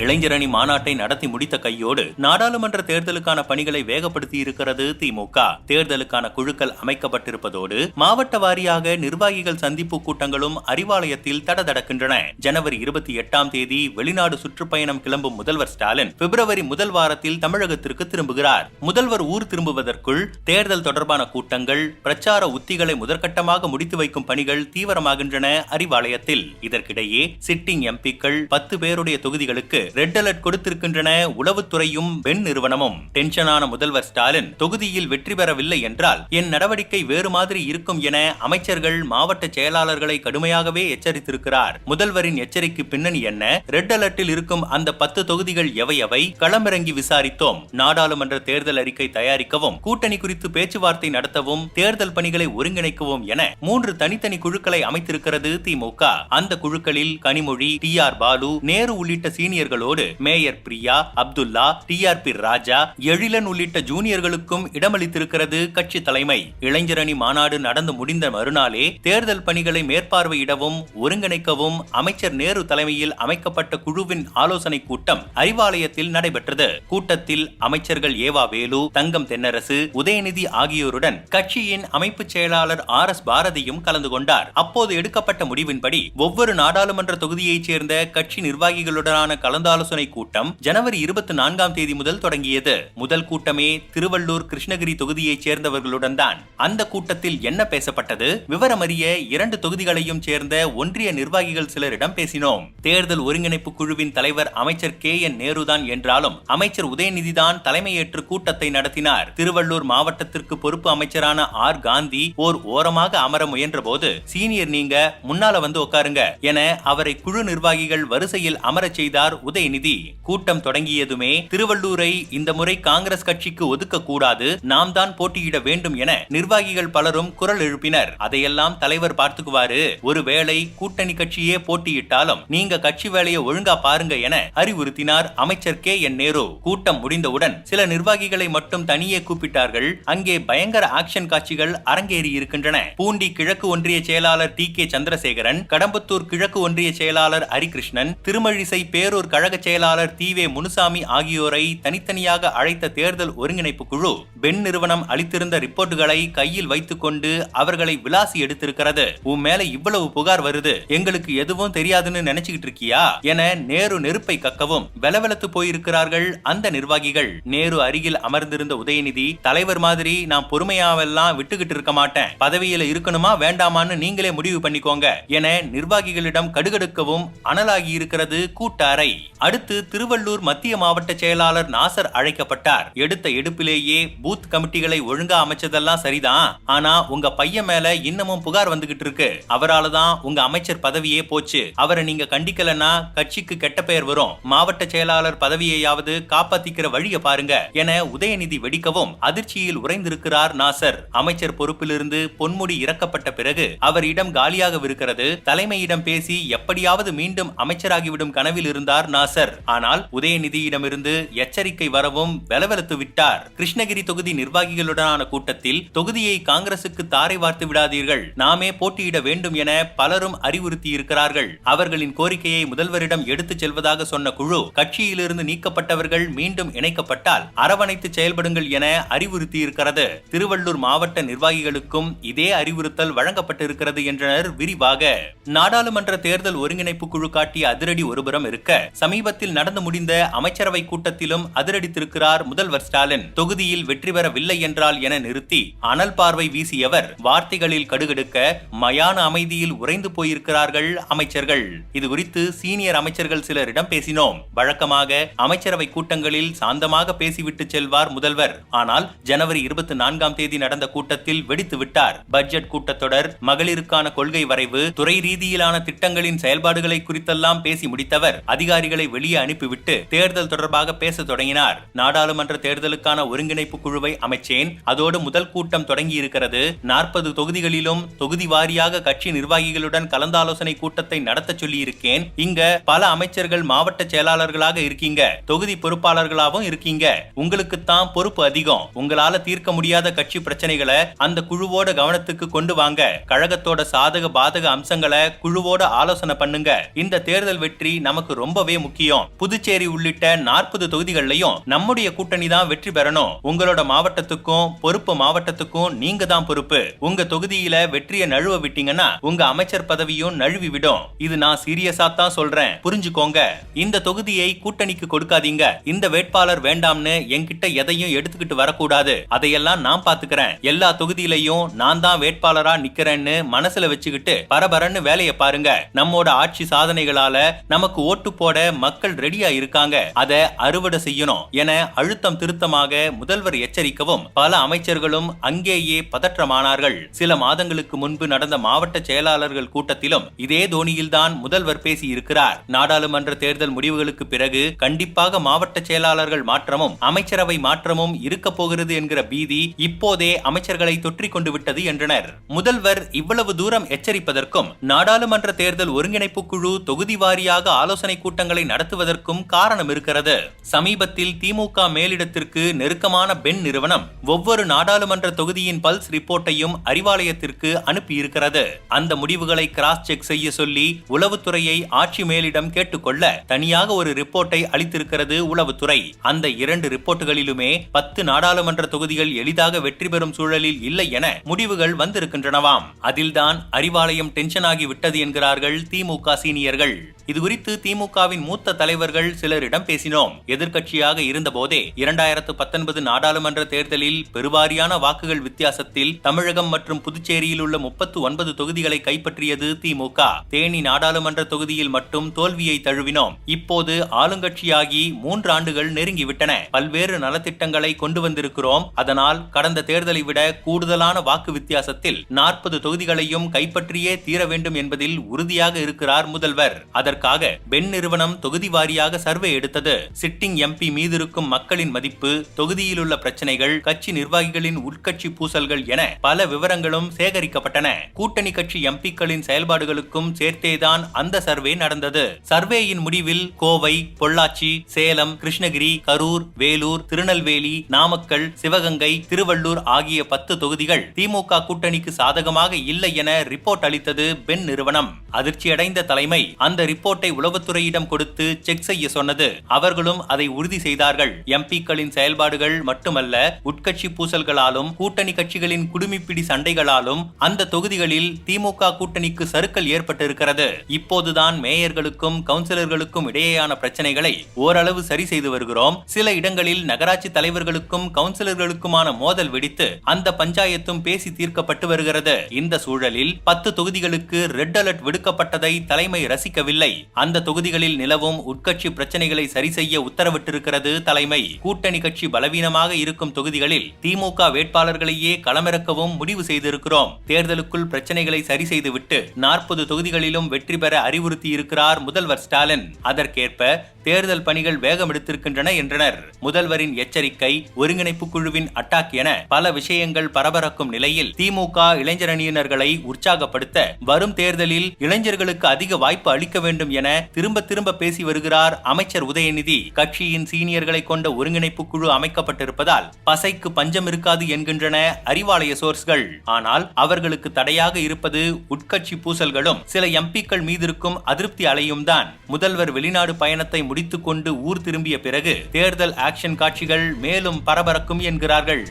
இளைஞரணி மாநாட்டை நடத்தி முடித்த கையோடு நாடாளுமன்ற தேர்தலுக்கான பணிகளை வேகப்படுத்தி இருக்கிறது திமுக. தேர்தலுக்கான குழுக்கள் அமைக்கப்பட்டிருப்பதோடு மாவட்ட வாரியாக நிர்வாகிகள் சந்திப்பு கூட்டங்களும் அறிவாலயத்தில் தடதடக்கின்றன. ஜனவரி இருபத்தி எட்டாம் தேதி வெளிநாடு சுற்றுப்பயணம் கிளம்பும் முதல்வர் ஸ்டாலின் பிப்ரவரி முதல் வாரத்தில் தமிழகத்திற்கு திரும்புகிறார். முதல்வர் ஊர் திரும்புவதற்குள் தேர்தல் தொடர்பான கூட்டங்கள் பிரச்சார உத்திகளை முதற்கட்டமாக முடித்து வைக்கும் பணிகள் தீவிரமாகின்றன அறிவாலயத்தில். இதற்கிடையே சிட்டிங் எம்பிக்கள் பத்து பேருடைய தொகுதிகளுக்கு ரெட் அலர்ட் கொடுத்திருக்கின்றன உளவுத்துறையும் பெண் நிறுவனமும். டென்ஷனான முதல்வர் ஸ்டாலின் தொகுதியில் வெற்றி பெறவில்லை என்றால் என் நடவடிக்கை வேறு மாதிரி இருக்கும் என அமைச்சர்கள் மாவட்ட செயலாளர்களை கடுமையாகவே எச்சரித்திருக்கிறார். முதல்வரின் எச்சரிக்கை பின்னணி என்ன? ரெட் அலர்ட்டில் இருக்கும் அந்த பத்து தொகுதிகள் எவையவை களமிறங்கி விசாரித்தோம். நாடாளுமன்ற தேர்தல் அறிக்கை தயாரிக்கவும் கூட்டணி குறித்து பேச்சுவார்த்தை நடத்தவும் தேர்தல் பணிகளை ஒருங்கிணைக்கவும் என மூன்று தனித்தனி குழுக்களை அமைத்திருக்கிறது திமுக அந்த குழுக்களில் கனிமொழி டி ஆர் பாலு நேரு உள்ளிட்ட சீனியர்கள் சீனியர்களோடு mayor Priya Abdullah T R B Raja Ezhilan உள்ளிட்ட ஜூனியர்களுக்கும் இடமளித்திருக்கிறது கட்சி தலைமை. இளைஞரணி மாநாடு நடந்து முடிந்த மறுநாளே தேர்தல் பணிகளை மேற்பார்வையிடவும் ஒருங்கிணைக்கவும் அமைச்சர் நேரு தலைமையில் அமைக்கப்பட்ட குழுவின் ஆலோசனை கூட்டம் அறிவாலயத்தில் நடைபெற்றது. கூட்டத்தில் அமைச்சர்கள் ஏவா வேலு தங்கம் தென்னரசு உதயநிதி ஆகியோருடன் கட்சியின் அமைப்பு செயலாளர் ஆர் எஸ் பாரதியும் கலந்து கொண்டார். அப்போது எடுக்கப்பட்ட முடிவின்படி ஒவ்வொரு நாடாளுமன்ற தொகுதியைச் சேர்ந்த கட்சி நிர்வாகிகளுடனான கலந்து கலந்தாலோசனை கூட்டம் ஜனவரி இருபத்தி நான்காம் தேதி முதல் தொடங்கியது. முதல் கூட்டமே திருவள்ளூர் கிருஷ்ணகிரி தொகுதியைச் சேர்ந்தவர்களுடன் தான். அந்த கூட்டத்தில் என்ன பேசப்பட்டது? விவரமறிய இரண்டு தொகுதிகளையும் சேர்ந்த ஒன்றிய நிர்வாகிகள் சிலரிடம் பேசினோம். தேர்தல் ஒருங்கிணைப்பு குழுவின் தலைவர் அமைச்சர் கே என் நேருதான் என்றாலும் அமைச்சர் உதயநிதி தான் தலைமையேற்று கூட்டத்தை நடத்தினார். திருவள்ளூர் மாவட்டத்திற்கு பொறுப்பு அமைச்சரான ஆர். காந்தி ஓர் ஓரமாக அமர முயன்ற போது சீனியர் நீங்க முன்னால வந்து உட்காருங்க என அவரை குழு நிர்வாகிகள் வரிசையில் அமரச் செய்தார் உதயநிதி கூட்டம் தொடங்கியதுமே திருவள்ளூரை இந்த முறை காங்கிரஸ் கட்சிக்கு ஒதுக்க கூடாது நாம் தான் போட்டியிட வேண்டும் என நிர்வாகிகள் பலரும் குரல் எழுப்பினர். அதையெல்லாம் தலைவர் பார்த்துக்குவாரு. ஒருவேளை கூட்டணி கட்சியே போட்டியிட்டாலும் நீங்க கட்சி வேலையை ஒழுங்கா பாருங்க என அறிவுறுத்தினார் அமைச்சர் கே என் நேரு. கூட்டம் முடிந்தவுடன் சில நிர்வாகிகளை மட்டும் தனியே கூப்பிட்டார்கள். அங்கே பயங்கர ஆக்ஷன் காட்சிகள் அரங்கேறி இருக்கின்றன. பூண்டி கிழக்கு ஒன்றிய செயலாளர் டி கே சந்திரசேகரன் கடம்பத்தூர் கிழக்கு ஒன்றிய செயலாளர் ஹரிகிருஷ்ணன் திருமழிசை பேரூர் கழக செயலாளர் தி வே முனுசாமி ஆகியோரை தனித்தனியாக அழைத்த தேர்தல் ஒருங்கிணைப்பு குழு பெண் நிறுவனம் அளித்திருந்த ரிப்போர்ட்டுகளை கையில் வைத்துக் கொண்டு அவர்களை விலாசி எடுத்திருக்கிறது. உன் மேல இவ்வளவு புகார் வருது எங்களுக்கு எதுவும் தெரியாதுன்னு நினைச்சுக்கிட்டு இருக்கியா? என நேரு நெருப்பை கக்கவும் வெலவெலத்து போயிருக்கிறார்கள் அந்த நிர்வாகிகள். நேரு அருகில் அமர்ந்திருந்த உதயநிதி தலைவர் மாதிரி நான் பொறுமையாவெல்லாம் விட்டுக்கிட்டு இருக்க மாட்டேன். பதவியில இருக்கணுமா வேண்டாமான்னு நீங்களே முடிவு பண்ணிக்கோங்க என நிர்வாகிகளிடம் கடுகடுக்கவும் அனலாகி இருக்கிறது கூட்டாரை அடுத்து திருவள்ளூர் மத்திய மாவட்ட செயலாளர் நாசர் அழைக்கப்பட்டார். எடுத்த எடுப்பிலேயே பூத் கமிட்டிகளை ஒழுங்கா அமைச்சதெல்லாம் சரிதான். ஆனா உங்க பையன் மேல இன்னமும் புகார் வந்துகிட்டு இருக்கு. அவரால தான் உங்க அமைச்சர் பதவியே போச்சு. அவரை நீங்க கண்டிக்கலன்னா கட்சிக்கு கெட்ட பெயர் வரும். மாவட்ட செயலாளர் பதவியையாவது காப்பாத்திக்கிற வழியை பாருங்க என உதயநிதி வெடிக்கவும் அதிர்ச்சியில் உறைந்திருக்கிறார் நாசர். அமைச்சர் பொறுப்பிலிருந்து பொன்முடி இறக்கப்பட்ட பிறகு அவர் இடம் காலியாகவிருக்கிறது. தலைமையிடம் பேசி எப்படியாவது மீண்டும் அமைச்சராகிவிடும் கனவில் இருந்தார் நாசர். ஆனால் உதயநிதியிடமிருந்து எச்சரிக்கை வரவும் வெலவெலத்து விட்டார். கிருஷ்ணகிரி தொகுதி நிர்வாகிகளுடனான கூட்டத்தில் தொகுதியை காங்கிரசுக்கு தாரை வார்த்து விடாதீர்கள். நாமே போட்டியிட வேண்டும் என பலரும் அறிவுறுத்தி இருக்கிறார்கள் அவர்களின் கோரிக்கையை முதல்வரிடம் எடுத்துச் செல்வதாக சொன்ன குழு கட்சியிலிருந்து நீக்கப்பட்டவர்கள் மீண்டும் இணைக்கப்பட்டால் அரவணைத்து செயல்படுங்கள் என அறிவுறுத்தி இருக்கிறது திருவள்ளூர் மாவட்ட நிர்வாகிகளுக்கும் இதே அறிவுறுத்தல் வழங்கப்பட்டிருக்கிறது என்றனர் விரிவாக. நாடாளுமன்ற தேர்தல் ஒருங்கிணைப்பு குழு காட்டிய அதிரடி ஒருபுறம் இருக்க சமீப சமீபத்தில் நடந்து முடிந்த அமைச்சரவை கூட்டத்திலும் அதிரடித்திருக்கிறார் முதல்வர் ஸ்டாலின். தொகுதியில் வெற்றி பெறவில்லை என்றால் என நிறுத்தி அனல் பார்வை வீசியவர். வார்த்தைகளில் கடுகெடுக்க மயான அமைதியில் உறைந்து போயிருக்கிறார்கள் அமைச்சர்கள். இது குறித்து சீனியர் அமைச்சர்கள் சிலரிடம் பேசினோம். வழக்கமாக அமைச்சரவை கூட்டங்களில் சாந்தமாக பேசிவிட்டு செல்வார் முதல்வர். ஆனால் ஜனவரி இருபத்தி நான்காம் தேதி நடந்த கூட்டத்தில் வெடித்து விட்டார். பட்ஜெட் கூட்டத்தொடர் மகளிருக்கான கொள்கை வரைவு துறை ரீதியிலான திட்டங்களின் செயல்பாடுகளை குறித்தெல்லாம் பேசி முடித்தவர். அதிகாரிகளை வெளியே அனுப்பிவிட்டு தேர்தல் தொடர்பாக பேச தொடங்கினார். நாடாளுமன்ற தேர்தலுக்கான ஒருங்கிணைப்பு குழுவை அமைச்சேன். அதோடு முதல் கூட்டம் தொடங்கி இருக்கிறது நாற்பது தொகுதிகளிலும் தொகுதி வாரியாக கட்சி நிர்வாகிகளுடன் கலந்தாலோசனை கூட்டத்தை நடத்த சொல்லி இருக்கேன் இங்க பல அமைச்சர்கள் மாவட்ட செயலாளர்களாக இருக்கீங்க. தொகுதி பொறுப்பாளர்களாகவும் இருக்கீங்க. உங்களுக்கு தான் பொறுப்பு அதிகம். உங்களால தீர்க்க முடியாத கட்சி பிரச்சனைகளை அந்த குழுவோட கவனத்துக்கு கொண்டு வாங்க. கழகத்தோட சாதக பாதக அம்சங்களை குழுவோட ஆலோசனை பண்ணுங்க. இந்த தேர்தல் வெற்றி நமக்கு ரொம்பவே முக்கியம். முக்கியம். புதுச்சேரி உள்ளிட்ட நாற்பது தொகுதிகளிலையும் நம்முடைய கூட்டணி தான் வெற்றி பெறணும். உங்களோட மாவட்டத்துக்கும் பொறுப்பு மாவட்டத்துக்கும் நீங்க தான் பொறுப்பு. உங்க தொகுதியில வெற்றியை நழுவ விட்டீங்கன்னா உங்க அமைச்சர் பதவியும் நழுவி விடும். இது நான் சீரியஸா தான் சொல்றேன். புரிஞ்சுக்கோங்க. இந்த தொகுதியை கூட்டணிக்கு கொடுக்காதீங்க. இந்த வேட்பாளர் வேண்டாம்னு என்கிட்ட எதையும் எடுத்துக்கிட்டு வரக்கூடாது. அதையெல்லாம் நான் பாத்துக்கிறேன். எல்லா தொகுதியிலையும் நான் தான் வேட்பாளரா நிக்கிறேன்னு மனசுல வச்சுக்கிட்டு பரபரன்னு வேலையை பாருங்க. நம்மோட ஆட்சி சாதனைகளால நமக்கு ஓட்டு போட மக்கள் ரெடியா இருக்காங்க அதை அறுவடை செய்யணும் என அழுத்தம் திருத்தமாக முதல்வர் எச்சரிக்கவும் பல அமைச்சர்களும் அங்கேயே பதற்றமானார்கள். சில மாதங்களுக்கு முன்பு நடந்த மாவட்ட செயலாளர்கள் கூட்டத்திலும் இதே தோனியில்தான் முதல்வர் பேசி இருக்கிறார் நாடாளுமன்ற தேர்தல் முடிவுகளுக்கு பிறகு கண்டிப்பாக மாவட்ட செயலாளர்கள் மாற்றமும் அமைச்சரவை மாற்றமும் இருக்க போகிறது என்கிற பீதி இப்போதே அமைச்சர்களை தொற்றிக் கொண்டு விட்டது என்றனர். முதல்வர் இவ்வளவு தூரம் எச்சரிப்பதற்கும் நாடாளுமன்ற தேர்தல் ஒருங்கிணைப்பு குழு தொகுதி வாரியாக ஆலோசனை கூட்டங்களை நடத்துவதற்கும் காரணம் இருக்கிறது. சமீபத்தில் திமுக மேலிடத்திற்கு நெருக்கமான பென் நிறுவனம் ஒவ்வொரு நாடாளுமன்ற தொகுதியின் பல்ஸ் ரிப்போர்ட்டையும் அறிவாலயத்திற்கு அனுப்பியிருக்கிறது. அந்த முடிவுகளை கிராஸ் செக் செய்ய சொல்லி உளவுத்துறையை ஆட்சி மேலிடம் கேட்டுக்கொள்ள தனியாக ஒரு ரிப்போர்ட்டை அளித்திருக்கிறது உளவுத்துறை. அந்த இரண்டு ரிப்போர்ட்டுகளிலுமே பத்து நாடாளுமன்ற தொகுதிகள் எளிதாக வெற்றி பெறும் சூழலில் இல்லை என முடிவுகள் வந்திருக்கின்றனவாம். அதில்தான் அறிவாலயம் டென்ஷன் ஆகி விட்டது என்கிறார்கள் திமுக சீனியர்கள். இதுகுறித்து திமுகவின் மூத்த தலைவர்கள் சிலரிடம் பேசினோம். எதிர்க்கட்சியாக இருந்தபோதே இரண்டாயிரத்து பத்தொன்பது நாடாளுமன்ற தேர்தலில் பெருவாரியான வாக்குகள் வித்தியாசத்தில் தமிழகம் மற்றும் புதுச்சேரியில் உள்ள முப்பத்து ஒன்பது தொகுதிகளை கைப்பற்றியது திமுக. தேனி நாடாளுமன்ற தொகுதியில் மட்டும் தோல்வியை தழுவினோம். இப்போது ஆளுங்கட்சியாகி மூன்று ஆண்டுகள் நெருங்கிவிட்டன. பல்வேறு நலத்திட்டங்களை கொண்டு வந்திருக்கிறோம். அதனால் கடந்த தேர்தலை விட கூடுதலான வாக்கு வித்தியாசத்தில் நாற்பது தொகுதிகளையும் கைப்பற்றியே தீர வேண்டும் என்பதில் உறுதியாக இருக்கிறார் முதல்வர். அதற்கு அதற்காக பென் நிறுவனம் தொகுதி வாரியாக சர்வே எடுத்தது. சிட்டிங் எம்பி மீது இருக்கும் மக்களின் மதிப்பு தொகுதியிலுள்ள பிரச்சனைகள் கட்சி நிர்வாகிகளின் உட்கட்சி பூசல்கள் என பல விவரங்களும் சேகரிக்கப்பட்டன. கூட்டணி கட்சி எம்பிக்களின் செயல்பாடுகளுக்கும் சேர்த்தேதான் அந்த சர்வே நடந்தது. சர்வேயின் முடிவில் கோவை பொள்ளாச்சி சேலம் கிருஷ்ணகிரி கரூர் வேலூர் திருநெல்வேலி நாமக்கல் சிவகங்கை திருவள்ளூர் ஆகிய பத்து தொகுதிகள் திமுக கூட்டணிக்கு சாதகமாக இல்லை என ரிப்போர்ட் அளித்தது பென் நிறுவனம். அதிர்ச்சியடைந்த தலைமை அந்த ரிப்போர்ட் ரிப்போர்ட்டை உளவுத்துறையிடம் கொடுத்து செக் செய்ய சொன்னது. அவர்களும் அதை உறுதி செய்தார்கள். எம்பிக்களின் செயல்பாடுகள் மட்டுமல்ல உட்கட்சி பூசல்களாலும் கூட்டணி கட்சிகளின் குடுமிப்பிடி சண்டைகளாலும் அந்த தொகுதிகளில் திமுக கூட்டணிக்கு சறுக்கல் ஏற்பட்டிருக்கிறது. இப்போதுதான் மேயர்களுக்கும் கவுன்சிலர்களுக்கும் இடையேயான பிரச்சனைகளை ஓரளவு சரி செய்து வருகிறோம். சில இடங்களில் நகராட்சி தலைவர்களுக்கும் கவுன்சிலர்களுக்குமான மோதல் வெடித்து அந்த பஞ்சாயத்தும் பேசி தீர்க்கப்பட்டு வருகிறது. இந்த சூழலில் பத்து தொகுதிகளுக்கு ரெட் அலர்ட் விடுக்கப்பட்டதை தலைமை ரசிக்கவில்லை. அந்த தொகுதிகளில் நிலவும் உட்கட்சி பிரச்சனைகளை சரி செய்ய உத்தரவிட்டிருக்கிறது தலைமை. கூட்டணி கட்சி பலவீனமாக இருக்கும் தொகுதிகளில் திமுக வேட்பாளர்களையே களமிறக்கவும் முடிவு செய்திருக்கிறோம். தேர்தலுக்குள் பிரச்சனைகளை சரி செய்துவிட்டு நாற்பது தொகுதிகளிலும் வெற்றி பெற அறிவுறுத்தியிருக்கிறார் முதல்வர் ஸ்டாலின். அதற்கேற்ப தேர்தல் பணிகள் வேகம் எடுத்திருக்கின்றன என்றனர். முதல்வரின் எச்சரிக்கை ஒருங்கிணைப்பு குழுவின் அட்டாக் என பல விஷயங்கள் பரபரக்கும் நிலையில் திமுக இளைஞரணியினர்களை உற்சாகப்படுத்த வரும் தேர்தலில் இளைஞர்களுக்கு அதிக வாய்ப்பு அளிக்க வேண்டும் என திரும்ப திரும்ப பேசி வருகிறார் அமைச்சர் உதயநிதி. கட்சியின் சீனியர்களை கொண்ட ஒருங்கிணைப்பு குழு அமைக்கப்பட்டிருப்பதால் பசைக்கு பஞ்சம் இருக்காது என்கின்றன அறிவாலய சோர்ஸ்கள். ஆனால் அவர்களுக்கு தடையாக இருப்பது உட்கட்சி பூசல்களும் சில எம்பிக்கள் மீது இருக்கும் அதிருப்தி அலையும் தான். முதல்வர் வெளிநாடு பயணத்தை முடித்துக்கொண்டு ஊர் திரும்பிய பிறகு தேர்தல் ஆக்ஷன் காட்சிகள் மேலும் பரபரக்கும் என்கிறார்கள்.